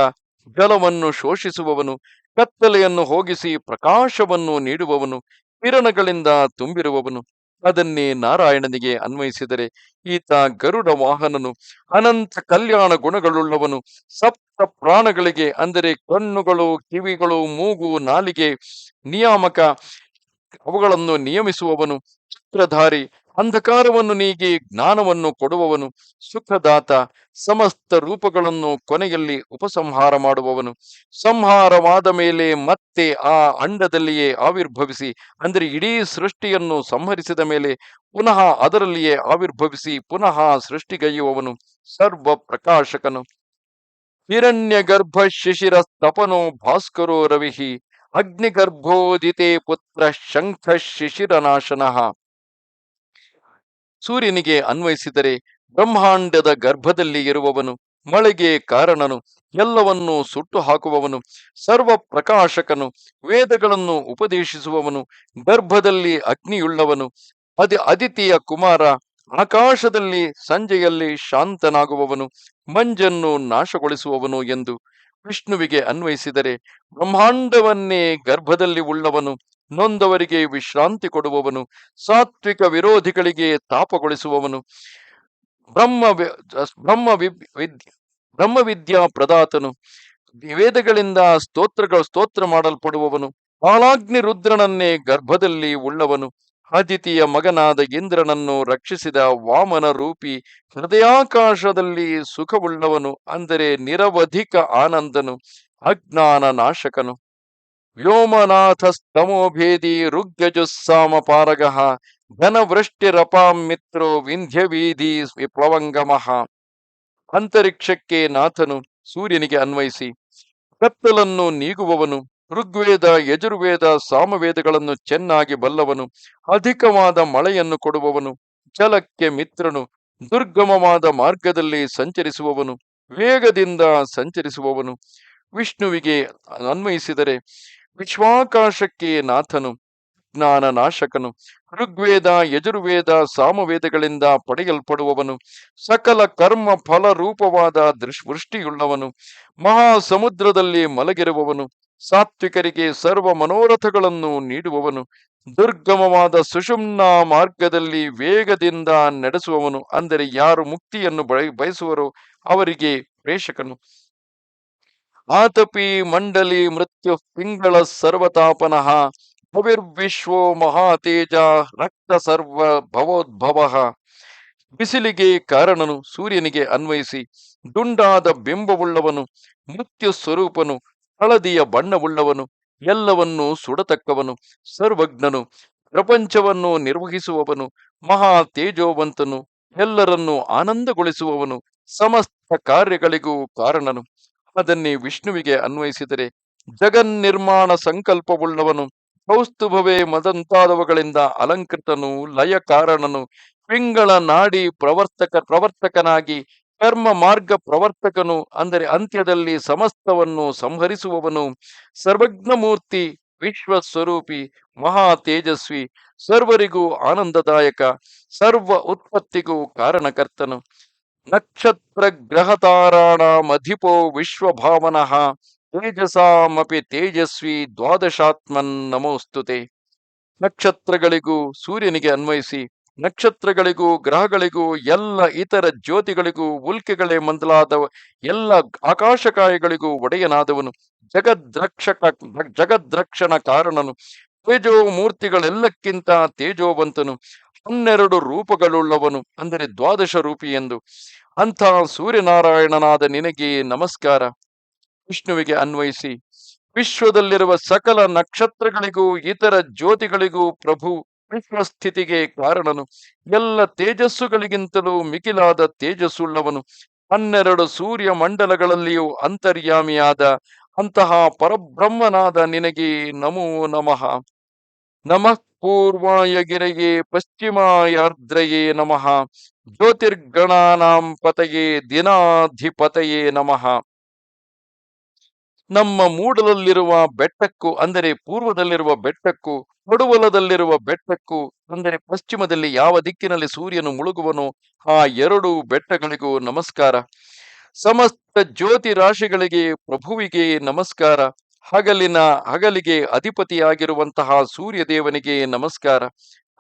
Speaker 1: ಜಲವನ್ನು ಶೋಷಿಸುವವನು ಕತ್ತಲೆಯನ್ನು ಹೋಗಿಸಿ ಪ್ರಕಾಶವನ್ನು ನೀಡುವವನು, ಕಿರಣಗಳಿಂದ ತುಂಬಿರುವವನು. ಅದನ್ನೇ ನಾರಾಯಣನಿಗೆ ಅನ್ವಯಿಸಿದರೆ, ಈತ ಗರುಡ ವಾಹನನು, ಅನಂತ ಕಲ್ಯಾಣ ಗುಣಗಳುಳ್ಳವನು. ಸಪ್ತ ಪ್ರಾಣಗಳಿಗೆ, ಅಂದರೆ ಕಣ್ಣುಗಳು, ಕಿವಿಗಳು, ಮೂಗು, ನಾಲಿಗೆ ನಿಯಾಮಕ, ಅವುಗಳನ್ನು ನಿಯಮಿಸುವವನು. ಚಿತ್ರಧಾರಿ ಅಂಧಕಾರವನ್ನು ನೀಗಿ ಜ್ಞಾನವನ್ನು ಕೊಡುವವನು ಸುಖದಾತ ಸಮಸ್ತ ರೂಪಗಳನ್ನು ಕೊನೆಯಲ್ಲಿ ಉಪಸಂಹಾರ ಮಾಡುವವನು. ಸಂಹಾರವಾದ ಮೇಲೆ ಮತ್ತೆ ಆ ಅಂಡದಲ್ಲಿಯೇ ಆವಿರ್ಭವಿಸಿ, ಅಂದರೆ ಇಡೀ ಸೃಷ್ಟಿಯನ್ನು ಸಂಹರಿಸಿದ ಮೇಲೆ ಪುನಃ ಅದರಲ್ಲಿಯೇ ಆವಿರ್ಭವಿಸಿ ಪುನಃ ಸೃಷ್ಟಿಗೈಯುವವನು ಸರ್ವ ಪ್ರಕಾಶಕನು ಹಿರಣ್ಯ ಗರ್ಭ ಶಿಶಿರ ತಪನೋ ಭಾಸ್ಕರೋ ರವಿಹಿ ಅಗ್ನಿಗರ್ಭೋದಿತೆ ಪುತ್ರ ಶಂಖ ಶಿಶಿರನಾಶನಃ ಸೂರ್ಯನಿಗೆ ಅನ್ವಯಿಸಿದರೆ ಬ್ರಹ್ಮಾಂಡದ ಗರ್ಭದಲ್ಲಿ ಇರುವವನು, ಮಳೆಗೆ ಕಾರಣನು, ಎಲ್ಲವನ್ನೂ ಸುಟ್ಟು ಹಾಕುವವನು ಸರ್ವ ಪ್ರಕಾಶಕನು, ವೇದಗಳನ್ನು ಉಪದೇಶಿಸುವವನು, ಗರ್ಭದಲ್ಲಿ ಅಗ್ನಿಯುಳ್ಳವನು, ಅದಿ ಅದಿತಿಯ ಕುಮಾರ ಆಕಾಶದಲ್ಲಿ ಸಂಜೆಯಲ್ಲಿ ಶಾಂತನಾಗುವವನು, ಮಂಜನ್ನು ನಾಶಗೊಳಿಸುವವನು ಎಂದು ವಿಷ್ಣುವಿಗೆ ಅನ್ವಯಿಸಿದರೆ ಬ್ರಹ್ಮಾಂಡವನ್ನೇ ಗರ್ಭದಲ್ಲಿ ಉಳ್ಳವನು ನೊಂದವರಿಗೆ ವಿಶ್ರಾಂತಿ ಕೊಡುವವನು, ಸಾತ್ವಿಕ ವಿರೋಧಿಗಳಿಗೆ ತಾಪಗೊಳಿಸುವವನು. ಬ್ರಹ್ಮ ಬ್ರಹ್ಮ ವಿದ್ಯೆ ಬ್ರಹ್ಮವಿದ್ಯಾ ಪ್ರದಾತನು. ವೇದಗಳಿಂದ ಸ್ತೋತ್ರಗಳ, ಸ್ತೋತ್ರ ಮಾಡಲ್ಪಡುವವನು. ಬಾಲಾಗ್ನಿ ರುದ್ರನನ್ನೇ ಗರ್ಭದಲ್ಲಿ ಉಳ್ಳವನು. ಅದಿತಿಯ ಮಗನಾದ ಇಂದ್ರನನ್ನು ರಕ್ಷಿಸಿದ ವಾಮನ ರೂಪಿ ಹೃದಯಾಕಾಶದಲ್ಲಿ ಸುಖವುಳ್ಳವನು, ಅಂದರೆ ನಿರವಧಿಕ ಆನಂದನು ಅಜ್ಞಾನ ನಾಶಕನು ವ್ಯೋಮನಾಥ ಭೇದಿ ಋಗ್ಯಜುಸ್ಸಾಮ ಪಾರಗಃ ಘನವೃಷ್ಟಿರಪಾಂ ಮಿತ್ರೋ ವಿಂಧ್ಯವೀಧಿ ವಿಪ್ಲವಂಗಮಃ. ಅಂತರಿಕ್ಷಕ್ಕೆ ನಾಥನು ಸೂರ್ಯನಿಗೆ ಅನ್ವಯಿಸಿ, ಕತ್ತಲನ್ನು ನೀಗುವವನು, ಋಗ್ವೇದ, ಯಜುರ್ವೇದ, ಸಾಮವೇದಗಳನ್ನು ಚೆನ್ನಾಗಿ ಬಲ್ಲವನು, ಅಧಿಕವಾದ ಮಳೆಯನ್ನು ಕೊಡುವವನು, ಜಲಕ್ಕೆ ಮಿತ್ರನು, ದುರ್ಗಮವಾದ ಮಾರ್ಗದಲ್ಲಿ ಸಂಚರಿಸುವವನು, ವೇಗದಿಂದ ಸಂಚರಿಸುವವನು, ವಿಷ್ಣುವಿಗೆ ಅನ್ವಯಿಸಿದರೆ ವಿಶ್ವಾಕಾಶಕ್ಕೆ ನಾಥನು ಜ್ಞಾನ ನಾಶಕನು ಋಗ್ವೇದ, ಯಜುರ್ವೇದ, ಸಾಮವೇದಗಳಿಂದ ಪಡೆಯಲ್ಪಡುವವನು, ಸಕಲ ಕರ್ಮ ಫಲ ರೂಪವಾದ ಮಹಾ ಸಮುದ್ರದಲ್ಲಿ ಮಲಗಿರುವವನು, ಸಾತ್ವಿಕರಿಗೆ ಸರ್ವ ಮನೋರಥಗಳನ್ನು ನೀಡುವವನು, ದುರ್ಗಮವಾದ ಸುಷುಮ್ನ ಮಾರ್ಗದಲ್ಲಿ ವೇಗದಿಂದ ನಡೆಸುವವನು, ಅಂದರೆ ಯಾರು ಮುಕ್ತಿಯನ್ನು ಬಯ, ಬಯಸುವರೋ ಅವರಿಗೆ ಪ್ರೇಷಕನು. ಆತಪಿ ಮಂಡಲಿ ಮೃತ್ಯು ಪಿಂಗಳ ಸರ್ವತಾಪನಃ ಭವಿರ್ವಿಶ್ವೋ ಮಹಾತೇಜ ರಕ್ತ ಸರ್ವ ಭವೋದ್ಭವ. ಬಿಸಿಲಿಗೆ ಕಾರಣನು ಸೂರ್ಯನಿಗೆ ಅನ್ವಯಿಸಿ, ದುಂಡಾದ ಬಿಂಬವುಳ್ಳವನು, ಮೃತ್ಯು ಸ್ವರೂಪನು, ಹಳದಿಯ ಬಣ್ಣವುಳ್ಳವನು, ಎಲ್ಲವನ್ನೂ ಸುಡತಕ್ಕವನು, ಸರ್ವಜ್ಞನು, ಪ್ರಪಂಚವನ್ನು ನಿರ್ವಹಿಸುವವನು ಮಹಾ ತೇಜೋವಂತನು ಎಲ್ಲರನ್ನೂ ಆನಂದಗೊಳಿಸುವವನು, ಸಮಸ್ತ ಕಾರ್ಯಗಳಿಗೂ ಕಾರಣನು. ಅದನ್ನೇ ವಿಷ್ಣುವಿಗೆ ಅನ್ವಯಿಸಿದರೆ ಜಗನ್ ನಿರ್ಮಾಣ ಸಂಕಲ್ಪವುಳ್ಳವನು ಕೌಸ್ತುಭವೇ ಮದಂತಾದವುಗಳಿಂದ ಅಲಂಕೃತನು ಲಯ ಕಾರಣನು ಪಿಂಗಳ ನಾಡಿ ಪ್ರವರ್ತಕ ಪ್ರವರ್ತಕನಾಗಿ ಕರ್ಮ ಮಾರ್ಗ ಪ್ರವರ್ತಕನು ಅಂದರೆ ಅಂತ್ಯದಲ್ಲಿ ಸಮಸ್ತವನ್ನು ಸಂಹರಿಸುವವನು ಸರ್ವಜ್ಞಮೂರ್ತಿ ವಿಶ್ವ ಸ್ವರೂಪಿ ಮಹಾ ತೇಜಸ್ವಿ ಸರ್ವರಿಗೂ ಆನಂದದಾಯಕ ಸರ್ವ ಉತ್ಪತ್ತಿಗೂ ಕಾರಣಕರ್ತನು. ನಕ್ಷತ್ರ ಗ್ರಹತಾರಾಣಮಧಿಪೋ ವಿಶ್ವಭಾವನಃ ತೇಜಸಾಮಪಿ ತೇಜಸ್ವಿ ದ್ವಾದಶಾತ್ಮನ್ ನಮೋಸ್ತುತೆ. ನಕ್ಷತ್ರಗಳಿಗೂ ಸೂರ್ಯನಿಗೆ ಅನ್ವಯಿಸಿ, ನಕ್ಷತ್ರಗಳಿಗೂ ಗ್ರಹಗಳಿಗೂ, ಎಲ್ಲ ಇತರ ಜ್ಯೋತಿಗಳಿಗೂ, ಉಲ್ಕೆಗಳೇ ಮೊದಲಾದ ಎಲ್ಲ ಆಕಾಶಕಾಯಗಳಿಗೂ ಒಡೆಯನಾದವನು, ಜಗದ್ರಕ್ಷಕ ಜಗದ್ರಕ್ಷಣ ಕಾರಣನು ತೇಜೋ ಮೂರ್ತಿಗಳೆಲ್ಲಕ್ಕಿಂತ ತೇಜೋವಂತನು ಹನ್ನೆರಡು ರೂಪಗಳುಳ್ಳವನು, ಅಂದರೆ ದ್ವಾದಶ ರೂಪಿ ಎಂದು. ಅಂತಹ ಸೂರ್ಯನಾರಾಯಣನಾದ ನಿನಗೆ ನಮಸ್ಕಾರ. ವಿಷ್ಣುವಿಗೆ ಅನ್ವಯಿಸಿ, ವಿಶ್ವದಲ್ಲಿರುವ ಸಕಲ ನಕ್ಷತ್ರಗಳಿಗೂ, ಇತರ ಜ್ಯೋತಿಗಳಿಗೂ ಪ್ರಭು ವಿಶ್ವಸ್ಥಿತಿಗೆ ಕಾರಣನು. ಎಲ್ಲ ತೇಜಸ್ಸುಗಳಿಗಿಂತಲೂ ಮಿಗಿಲಾದ ತೇಜಸ್ಸುಳ್ಳವನು. ಹನ್ನೆರಡು ಸೂರ್ಯ ಮಂಡಲಗಳಲ್ಲಿಯೂ ಅಂತರ್ಯಾಮಿಯಾದ, ಅಂತಹ ಪರಬ್ರಹ್ಮನಾದ ನಿನಗೆ ನಮೋ ನಮಃ. ನಮಃ. ಪೂರ್ವಾಯ ಗಿರಯೇ ಪಶ್ಚಿಮಾಯಾರ್ದ್ರಯೇ ನಮಃ. ಜ್ಯೋತಿರ್ಗಣಾನಾಂ ಪತಯೇ ದಿನಾಧಿಪತಯೇ ನಮಃ. ನಮ್ಮ ಮೂಡಲಲ್ಲಿರುವ ಬೆಟ್ಟಕ್ಕೂ, ಅಂದರೆ ಪೂರ್ವದಲ್ಲಿರುವ ಬೆಟ್ಟಕ್ಕೂ ನಡುವಲದಲ್ಲಿರುವ ಬೆಟ್ಟಕ್ಕೂ, ಅಂದರೆ ಪಶ್ಚಿಮದಲ್ಲಿ ಯಾವ ದಿಕ್ಕಿನಲ್ಲಿ ಸೂರ್ಯನು ಮುಳುಗುವನು ಆ ಎರಡು ಬೆಟ್ಟಗಳಿಗೂ ನಮಸ್ಕಾರ. ಸಮಸ್ತ ಜ್ಯೋತಿ ರಾಶಿಗಳಿಗೆ ಪ್ರಭುವಿಗೆ ನಮಸ್ಕಾರ. ಹಗಲಿನ ಹಗಲಿಗೆ ಅಧಿಪತಿಯಾಗಿರುವಂತಹ ಸೂರ್ಯ ದೇವನಿಗೆ ನಮಸ್ಕಾರ.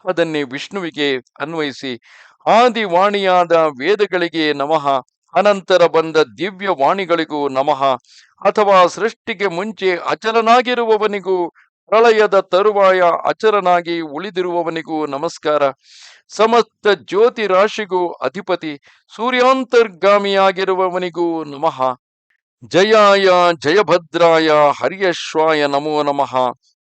Speaker 1: ಅದನ್ನೇ ವಿಷ್ಣುವಿಗೆ ಅನ್ವಯಿಸಿ. ಆದಿವಾಣಿಯಾದ ವೇದಗಳಿಗೆ ನಮಃ. ಅನಂತರ ಬಂದ ದಿವ್ಯ ವಾಣಿಗಳಿಗೂ ನಮಃ. ಅಥವಾ ಸೃಷ್ಟಿಗೆ ಮುಂಚೆ ಅಚಲನಾಗಿರುವವನಿಗೂ, ಪ್ರಳಯದ ತರುವಾಯ ಅಚರನಾಗಿ ಉಳಿದಿರುವವನಿಗೂ ನಮಸ್ಕಾರ. ಸಮಸ್ತ ಜ್ಯೋತಿ ರಾಶಿಗೂ ಅಧಿಪತಿ. ಸೂರ್ಯಾಂತರ್ಗಾಮಿಯಾಗಿರುವವನಿಗೂ ನಮಃ. ಜಯಾಯ ಜಯಭದ್ರಾಯ ಹರ್ಯಶ್ವಾಯ ನಮೋ ನಮಃ.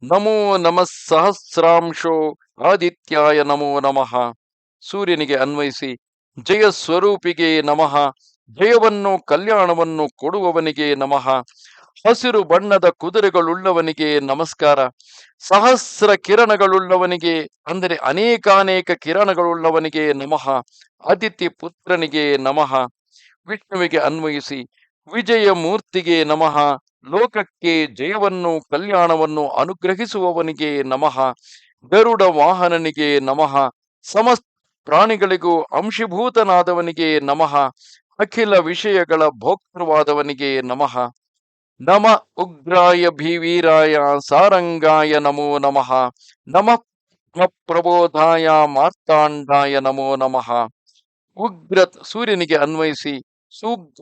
Speaker 1: ನಮೋ ನಮಃ ಸಹಸ್ರಾಂಶೋ ಆದಿತ್ಯಾಯ ನಮೋ ನಮಃ. ಸೂರ್ಯನಿಗೆ ಅನ್ವಯಿಸಿ, ಜಯ ಸ್ವರೂಪಿಗೆ ನಮಃ. ಜಯವನ್ನು ಕಲ್ಯಾಣವನ್ನು ಕೊಡುವವನಿಗೆ ನಮಃ. ಹಸಿರು ಬಣ್ಣದ ಕುದುರೆಗಳುಳ್ಳವನಿಗೆ ನಮಸ್ಕಾರ. ಸಹಸ್ರ ಕಿರಣಗಳುಳ್ಳವನಿಗೆ, ಅಂದರೆ ಅನೇಕಾನೇಕ ಕಿರಣಗಳುಳ್ಳವನಿಗೆ ನಮಃ. ಅದಿತಿ ಪುತ್ರನಿಗೆ ನಮಃ. ವಿಷ್ಣುವಿಗೆ ಅನ್ವಯಿಸಿ ವಿಜಯ ಮೂರ್ತಿಗೆ ನಮಃ. ಲೋಕಕ್ಕೆ ಜಯವನ್ನು, ಕಲ್ಯಾಣವನ್ನು ಅನುಗ್ರಹಿಸುವವನಿಗೆ ನಮಃ. ಗರುಡ ವಾಹನನಿಗೆ ನಮಃ. ಸಮಸ್ತ ಪ್ರಾಣಿಗಳಿಗೂ ಅಂಶೀಭೂತನಾದವನಿಗೆ ನಮಃ. ಅಖಿಲ ವಿಷಯಗಳ ಭೋಕ್ತೃವಾದವನಿಗೆ ನಮಃ. ನಮ ಉಗ್ರಾಯ ಭೀವೀರಾಯ ಸಾರಂಗಾಯ ನಮೋ ನಮಃ. ನಮ ಪ್ರಬೋಧಾಯ ಮಾರ್ತಾಂಡಾಯ ನಮೋ ನಮಃ. ಉಗ್ರ ಸೂರ್ಯನಿಗೆ ಅನ್ವಯಿಸಿ.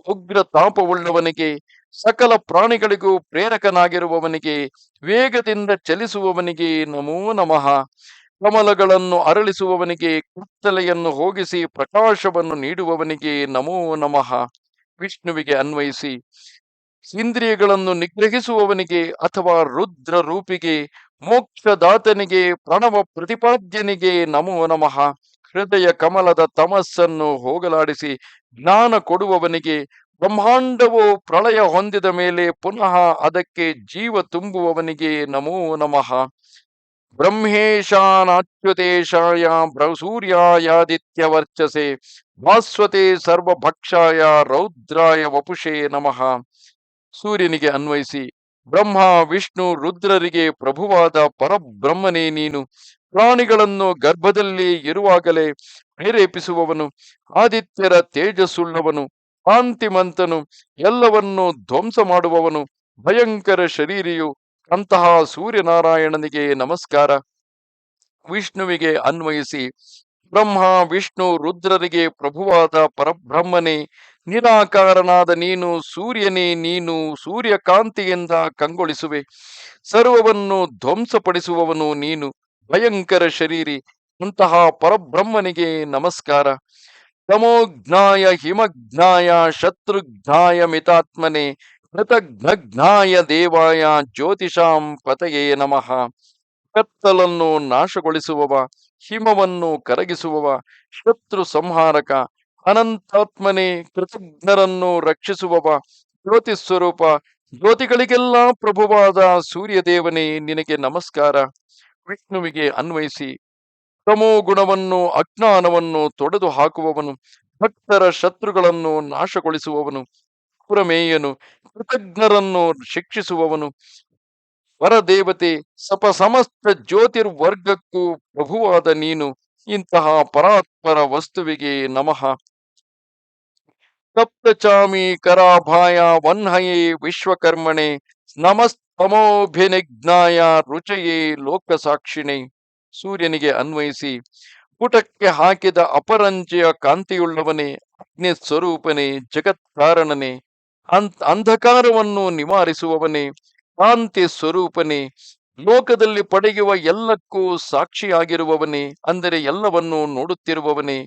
Speaker 1: ಉಗ್ರ ತಾಪವುಳ್ಳವನಿಗೆ ಸಕಲ ಪ್ರಾಣಿಗಳಿಗೂ ಪ್ರೇರಕನಾಗಿರುವವನಿಗೆ, ವೇಗದಿಂದ ಚಲಿಸುವವನಿಗೆ ನಮೋ ನಮಃ. ಕಮಲಗಳನ್ನು ಅರಳಿಸುವವನಿಗೆ ಕತ್ತಲೆಯನ್ನು ಹೋಗಿಸಿ ಪ್ರಕಾಶವನ್ನು ನೀಡುವವನಿಗೆ ನಮೋ ನಮಃ. ವಿಷ್ಣುವಿಗೆ ಅನ್ವಯಿಸಿ, ಇಂದ್ರಿಯಗಳನ್ನು ನಿಗ್ರಹಿಸುವವನಿಗೆ ಅಥವಾ ರುದ್ರ ರೂಪಿಗೆ ಮೋಕ್ಷದಾತನಿಗೆ, ಪ್ರಣವ ಪ್ರತಿಪಾದ್ಯನಿಗೆ ನಮೋ ನಮಃ. ಹೃದಯ ಕಮಲದ ತಮಸ್ಸನ್ನು ಹೋಗಲಾಡಿಸಿ ಜ್ಞಾನ ಕೊಡುವವನಿಗೆ ಬ್ರಹ್ಮಾಂಡವು ಪ್ರಳಯ ಹೊಂದಿದ ಮೇಲೆ ಪುನಃ ಅದಕ್ಕೆ ಜೀವ ತುಂಬುವವನಿಗೆ ನಮೋ ನಮಃ. ಬ್ರಹ್ಮೇಶಾನಾಚ್ಯುತೇಶಾಯ ಸೂರ್ಯಾಯಾದಿತ್ಯವರ್ಚಸೆ ಭಾಸ್ವತೆ ಸರ್ವಭಕ್ಷಾಯ ರೌದ್ರಾಯ ವಪುಷೇ ನಮಃ. ಸೂರ್ಯನಿಗೆ ಅನ್ವಯಿಸಿ, ಬ್ರಹ್ಮ, ವಿಷ್ಣು, ರುದ್ರರಿಗೆ ಪ್ರಭುವಾದ ಪರಬ್ರಹ್ಮನೇ ನೀನು. ಪ್ರಾಣಿಗಳನ್ನು ಗರ್ಭದಲ್ಲಿ ಇರುವಾಗಲೇ ಪ್ರೇರೇಪಿಸುವವನು, ಆದಿತ್ಯರ ತೇಜಸ್ಸುಳ್ಳವನು, ಕಾಂತಿಮಂತನು, ಎಲ್ಲವನ್ನೂ ಧ್ವಂಸ ಮಾಡುವವನು ಭಯಂಕರ ಶರೀರಿಯು ಅಂತಹ ಸೂರ್ಯನಾರಾಯಣನಿಗೆ ನಮಸ್ಕಾರ. ವಿಷ್ಣುವಿಗೆ ಅನ್ವಯಿಸಿ, ಬ್ರಹ್ಮ, ವಿಷ್ಣು, ರುದ್ರರಿಗೆ ಪ್ರಭುವಾದ ಪರಬ್ರಹ್ಮನೇ, ನಿರಾಕಾರನಾದ ನೀನು, ಸೂರ್ಯನೇ, ನೀನು ಸೂರ್ಯಕಾಂತಿಯಿಂದ ಕಂಗೊಳಿಸುವೆ. ಸರ್ವವನ್ನು ಧ್ವಂಸಪಡಿಸುವವನು ನೀನು, ಭಯಂಕರ ಶರೀರಿ ಅಂತಹ ಪರಬ್ರಹ್ಮನಿಗೆ ನಮಸ್ಕಾರ. ತಮೋಜ್ಞಾಯ ಹಿಮಜ್ಞಾಯ ಶತ್ರುಘ್ನಾಯ ಮಿತಾತ್ಮನೆ ಕೃತಘ್ನಘ್ನಾಯ ದೇವಾಯ ಜ್ಯೋತಿಷಾಂ ಪತಯೇ ನಮಃ. ಕತ್ತಲನ್ನು ನಾಶಗೊಳಿಸುವವ, ಹಿಮವನ್ನು ಕರಗಿಸುವವ, ಶತ್ರು ಸಂಹಾರಕ, ಅನಂತಾತ್ಮನೆ ಕೃತಜ್ಞರನ್ನು ರಕ್ಷಿಸುವವ, ಜ್ಯೋತಿ ಸ್ವರೂಪ, ಜ್ಯೋತಿಗಳಿಗೆಲ್ಲ ಪ್ರಭುವಾದ ಸೂರ್ಯದೇವನೇ, ನಿನಗೆ ನಮಸ್ಕಾರ. ವಿಷ್ಣುವಿಗೆ ಅನ್ವಯಿಸಿ. ತಮೋ ಗುಣವನ್ನು, ಅಜ್ಞಾನವನ್ನು ತೊಡೆದು ಹಾಕುವವನು, ಭಕ್ತರ ಶತ್ರುಗಳನ್ನು ನಾಶಗೊಳಿಸುವವನು ಪುರಮೇಯನು ಕೃತಜ್ಞರನ್ನು ಶಿಕ್ಷಿಸುವವನು, ವರದೇವತೆ, ಸಪ ಸಮಸ್ತ ಜ್ಯೋತಿರ್ವರ್ಗಕ್ಕೂ ಪ್ರಭುವಾದ ನೀನು, ಇಂತಹ ಪರಾತ್ಪರ ವಸ್ತುವಿಗೆ ನಮಃ. ಸಪ್ತಚಾಮಿ ಕರಾಭಾಯ ವನ್ಹಯೇ ವಿಶ್ವಕರ್ಮಣೆ, ನಮಸ್ತಮೋಭಿನಿಜ್ಞಾಯ ರುಚಯೇ ಲೋಕಸಾಕ್ಷಿಣೆ. ಸೂರ್ಯನಿಗೆ ಅನ್ವಯಿಸಿ, ಪುಟಕ್ಕೆ ಹಾಕಿದ ಅಪರಂಜೆಯ ಕಾಂತಿಯುಳ್ಳವನೇ, ಅಗ್ನಿ ಸ್ವರೂಪನೇ, ಜಗತ್ಕಾರಣನೇ ಅಂತ್ ಅಂಧಕಾರವನ್ನು ನಿವಾರಿಸುವವನೇ, ಕಾಂತಿ ಸ್ವರೂಪನೇ, ಲೋಕದಲ್ಲಿ ಪಡೆಯುವ ಎಲ್ಲಕ್ಕೂ ಸಾಕ್ಷಿಯಾಗಿರುವವನೇ, ಅಂದರೆ ಎಲ್ಲವನ್ನೂ ನೋಡುತ್ತಿರುವವನೇ.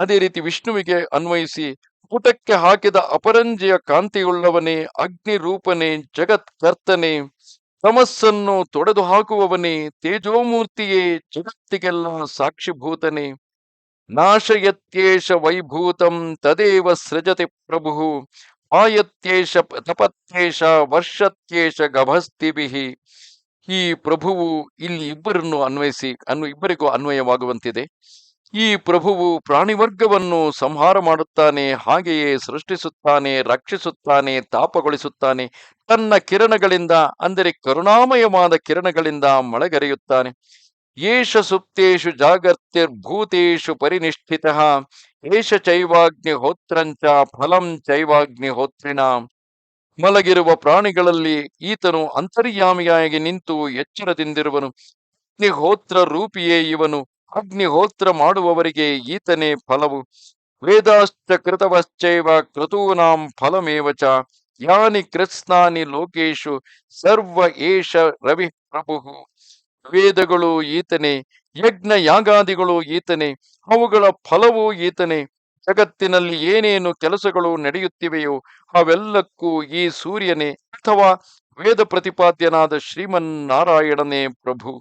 Speaker 1: ಅದೇ ರೀತಿ ವಿಷ್ಣುವಿಗೆ ಅನ್ವಯಿಸಿ, ಪುಟಕ್ಕೆ ಹಾಕಿದ ಅಪರಂಜೆಯ ಕಾಂತಿಯುಳ್ಳವನೇ ಅಗ್ನಿ ರೂಪನೇ ಜಗತ್ಕರ್ತನೆ ತಮಸ್ಸನ್ನು ತೊಡೆದು ಹಾಕುವವನೇ ತೇಜೋಮೂರ್ತಿಯೇ, ಜಗತ್ತಿಗೆಲ್ಲ ಸಾಕ್ಷಿಭೂತನೇ. ನಾಶಯತ್ಯೇಷ ವೈಭೂತಂ ತದೇವ ಸೃಜತಿ ಪ್ರಭು. ಆಯತ್ಯೇಷ ತಪತ್ಯೇಷ ವರ್ಷತ್ಯೇಷ ಗಭಸ್ತಿಭಿ. ಈ ಪ್ರಭುವು ಇಲ್ಲಿ ಇಬ್ಬರನ್ನು ಅನ್ವಯಿಸಿ, ಅನ್ನು, ಇಬ್ಬರಿಗೂ ಅನ್ವಯವಾಗುವಂತಿದೆ. ಈ ಪ್ರಭುವು ಪ್ರಾಣಿವರ್ಗವನ್ನು ಸಂಹಾರ ಮಾಡುತ್ತಾನೆ, ಹಾಗೆಯೇ ಸೃಷ್ಟಿಸುತ್ತಾನೆ, ರಕ್ಷಿಸುತ್ತಾನೆ, ತಾಪಗೊಳಿಸುತ್ತಾನೆ ತನ್ನ ಕಿರಣಗಳಿಂದ, ಅಂದರೆ ಕರುಣಾಮಯವಾದ ಕಿರಣಗಳಿಂದ ಮಳೆಗರೆಯುತ್ತಾನೆ. ಏಷ ಸುಪ್ತೇಶು ಜಾಗರ್ತಿರ್ಭೂತೇಶು ಪರಿನಿಷ್ಠಿತ, ಏಷ ಚೈವಾಗ್ನಿಹೋತ್ರಂಚ ಫಲಂ ಚೈವಾಗ್ನಿಹೋತ್ರಿಣ ಮಲಗಿರುವ ಪ್ರಾಣಿಗಳಲ್ಲಿ ಈತನು ಅಂತರ್ಯಾಮಿಯಾಗಿ ನಿಂತು ಎಚ್ಚರದಿಂದಿರುವನು. ಅಗ್ನಿಹೋತ್ರ ರೂಪಿಯೇ ಇವನು. ಅಗ್ನಿಹೋತ್ರ ಮಾಡುವವರಿಗೆ ಈತನೇ ಫಲವು. ವೇದಾಶ್ಚ ಕೃತವಶ್ಚೈವ ಕೃತೂನಾಂ ಫಲಮೇವ ಚ. ಯಾನಿ ಕೃತ್ಸ್ನಾನಿ ಲೋಕೇಶು ಸರ್ವ ಏಷ ರವಿ ಪ್ರಭು ವೇದಗಳು ಈತನೇ ಯಜ್ಞ ಯಾಗಾದಿಗಳು ಈತನೇ ಅವುಗಳ ಫಲವೂ ಈತನೇ ಜಗತ್ತಿನಲ್ಲಿ ಏನೇನು ಕೆಲಸಗಳು ನಡೆಯುತ್ತಿವೆಯೋ ಅವೆಲ್ಲಕ್ಕೂ ಈ ಸೂರ್ಯನೇ ಅಥವಾ ವೇದ ಪ್ರತಿಪಾದ್ಯನಾದ ಶ್ರೀಮನ್ನಾರಾಯಣನೇ ಪ್ರಭು.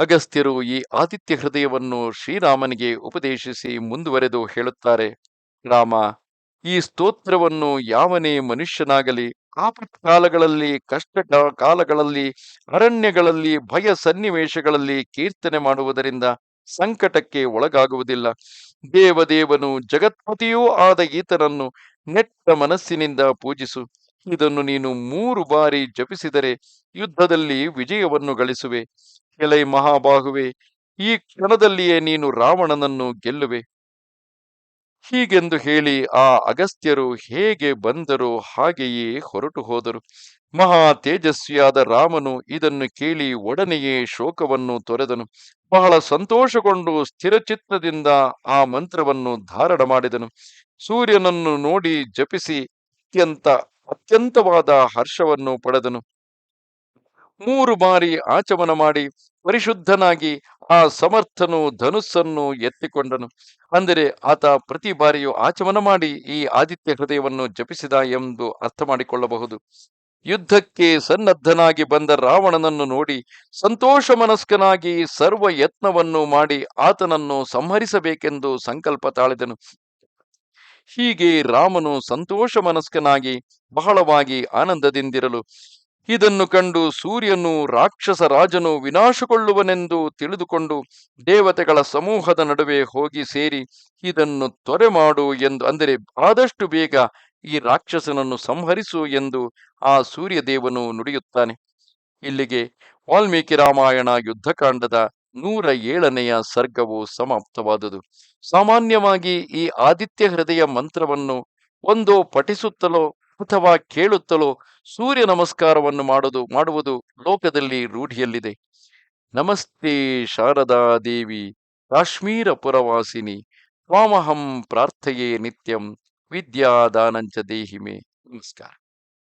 Speaker 1: ಅಗಸ್ತ್ಯರು ಈ ಆದಿತ್ಯ ಹೃದಯವನ್ನು ಶ್ರೀರಾಮನಿಗೆ ಉಪದೇಶಿಸಿ ಮುಂದುವರೆದು ಹೇಳುತ್ತಾರೆ. ರಾಮ ಈ ಸ್ತೋತ್ರವನ್ನು ಯಾವನೇ ಮನುಷ್ಯನಾಗಲಿ ಆಪತ್ಕಾಲಗಳಲ್ಲಿ ಕಷ್ಟ ಕಾಲಗಳಲ್ಲಿ, ಅರಣ್ಯಗಳಲ್ಲಿ, ಭಯ ಸನ್ನಿವೇಶಗಳಲ್ಲಿ ಕೀರ್ತನೆ ಮಾಡುವುದರಿಂದ ಸಂಕಟಕ್ಕೆ ಒಳಗಾಗುವುದಿಲ್ಲ. ದೇವದೇವನು ಜಗತ್ಪತಿಯೂ ಆದ ಈತನನ್ನು ನೆಟ್ಟ ಮನಸ್ಸಿನಿಂದ ಪೂಜಿಸು. ಇದನ್ನು ನೀನು ಮೂರು ಬಾರಿ ಜಪಿಸಿದರೆ ಯುದ್ಧದಲ್ಲಿ ವಿಜಯವನ್ನು ಗಳಿಸುವೆ. ಎಲೈ ಮಹಾಬಾಹುವೆ, ಈ ಕ್ಷಣದಲ್ಲಿಯೇ ನೀನು ರಾವಣನನ್ನು ಗೆಲ್ಲುವೆ. ಹೀಗೆಂದು ಹೇಳಿ ಆ ಅಗಸ್ತ್ಯರು ಹೇಗೆ ಬಂದರು ಹಾಗೆಯೇ ಹೊರಟು ಹೋದರು. ಮಹಾ ತೇಜಸ್ವಿಯಾದ ರಾಮನು ಇದನ್ನು ಕೇಳಿ ಒಡನೆಯೇ ಶೋಕವನ್ನು ತೊರೆದನು. ಬಹಳ ಸಂತೋಷಗೊಂಡು ಸ್ಥಿರಚಿತ್ತದಿಂದ ಆ ಮಂತ್ರವನ್ನು ಧಾರಣ ಮಾಡಿದನು. ಸೂರ್ಯನನ್ನು ನೋಡಿ ಜಪಿಸಿ ಅತ್ಯಂತ ಅತ್ಯಂತವಾದ ಹರ್ಷವನ್ನು ಪಡೆದನು. ಮೂರು ಬಾರಿ ಆಚಮನ ಮಾಡಿ ಪರಿಶುದ್ಧನಾಗಿ ಆ ಸಮರ್ಥನು ಧನುಸ್ಸನ್ನು ಎತ್ತಿಕೊಂಡನು. ಅಂದರೆ ಆತ ಪ್ರತಿ ಬಾರಿಯೂ ಆಚಮನ ಮಾಡಿ ಈ ಆದಿತ್ಯ ಹೃದಯವನ್ನು ಜಪಿಸಿದ ಎಂದು ಅರ್ಥ ಮಾಡಿಕೊಳ್ಳಬಹುದು ಯುದ್ಧಕ್ಕೆ ಸನ್ನದ್ಧನಾಗಿ ಬಂದ ರಾವಣನನ್ನು ನೋಡಿ ಸಂತೋಷ ಮನಸ್ಕನಾಗಿ ಸರ್ವ ಯತ್ನವನ್ನು ಮಾಡಿ ಆತನನ್ನು ಸಂಹರಿಸಬೇಕೆಂದು ಸಂಕಲ್ಪ ತಾಳಿದನು. ಹೀಗೆ ರಾಮನು ಸಂತೋಷ ಮನಸ್ಕನಾಗಿ ಬಹಳವಾಗಿ ಆನಂದದಿಂದಿರಲು ಇದನ್ನು ಕಂಡು ಸೂರ್ಯನು ರಾಕ್ಷಸ ರಾಜನು ವಿನಾಶಗೊಳ್ಳುವನೆಂದು ತಿಳಿದುಕೊಂಡು ದೇವತೆಗಳ ಸಮೂಹದ ನಡುವೆ ಹೋಗಿ ಸೇರಿ ಇದನ್ನು ತೊರೆ ಮಾಡು ಎಂದು ಅಂದರೆ ಆದಷ್ಟು ಬೇಗ ಈ ರಾಕ್ಷಸನನ್ನು ಸಂಹರಿಸು ಎಂದು ಆ ಸೂರ್ಯದೇವನು ನುಡಿಯುತ್ತಾನೆ. ಇಲ್ಲಿಗೆ ವಾಲ್ಮೀಕಿ ರಾಮಾಯಣ ಯುದ್ಧಕಾಂಡದ ನೂರ ಏಳನೆಯ ಸರ್ಗವು ಸಮಾಪ್ತವಾದುದು. ಸಾಮಾನ್ಯವಾಗಿ ಈ ಆದಿತ್ಯ ಹೃದಯ ಮಂತ್ರವನ್ನು ಒಂದೋ ಪಠಿಸುತ್ತಲೋ ಅಥವಾ ಕೇಳುತ್ತಲೋ ಸೂರ್ಯ ನಮಸ್ಕಾರವನ್ನು ಮಾಡುವುದು ಮಾಡುವುದು ಲೋಕದಲ್ಲಿ ರೂಢಿಯಲ್ಲಿದೆ. ನಮಸ್ತೆ ಶಾರದಾ ದೇವಿ, ಕಾಶ್ಮೀರ ಪುರವಾಸಿನಿ, ತ್ವಾಮಹಂ ಪ್ರಾರ್ಥೆಯೇ ನಿತ್ಯಂ ವಿದ್ಯಾದಾನಂಚ ದೇಹಿಮೆ. ನಮಸ್ಕಾರ.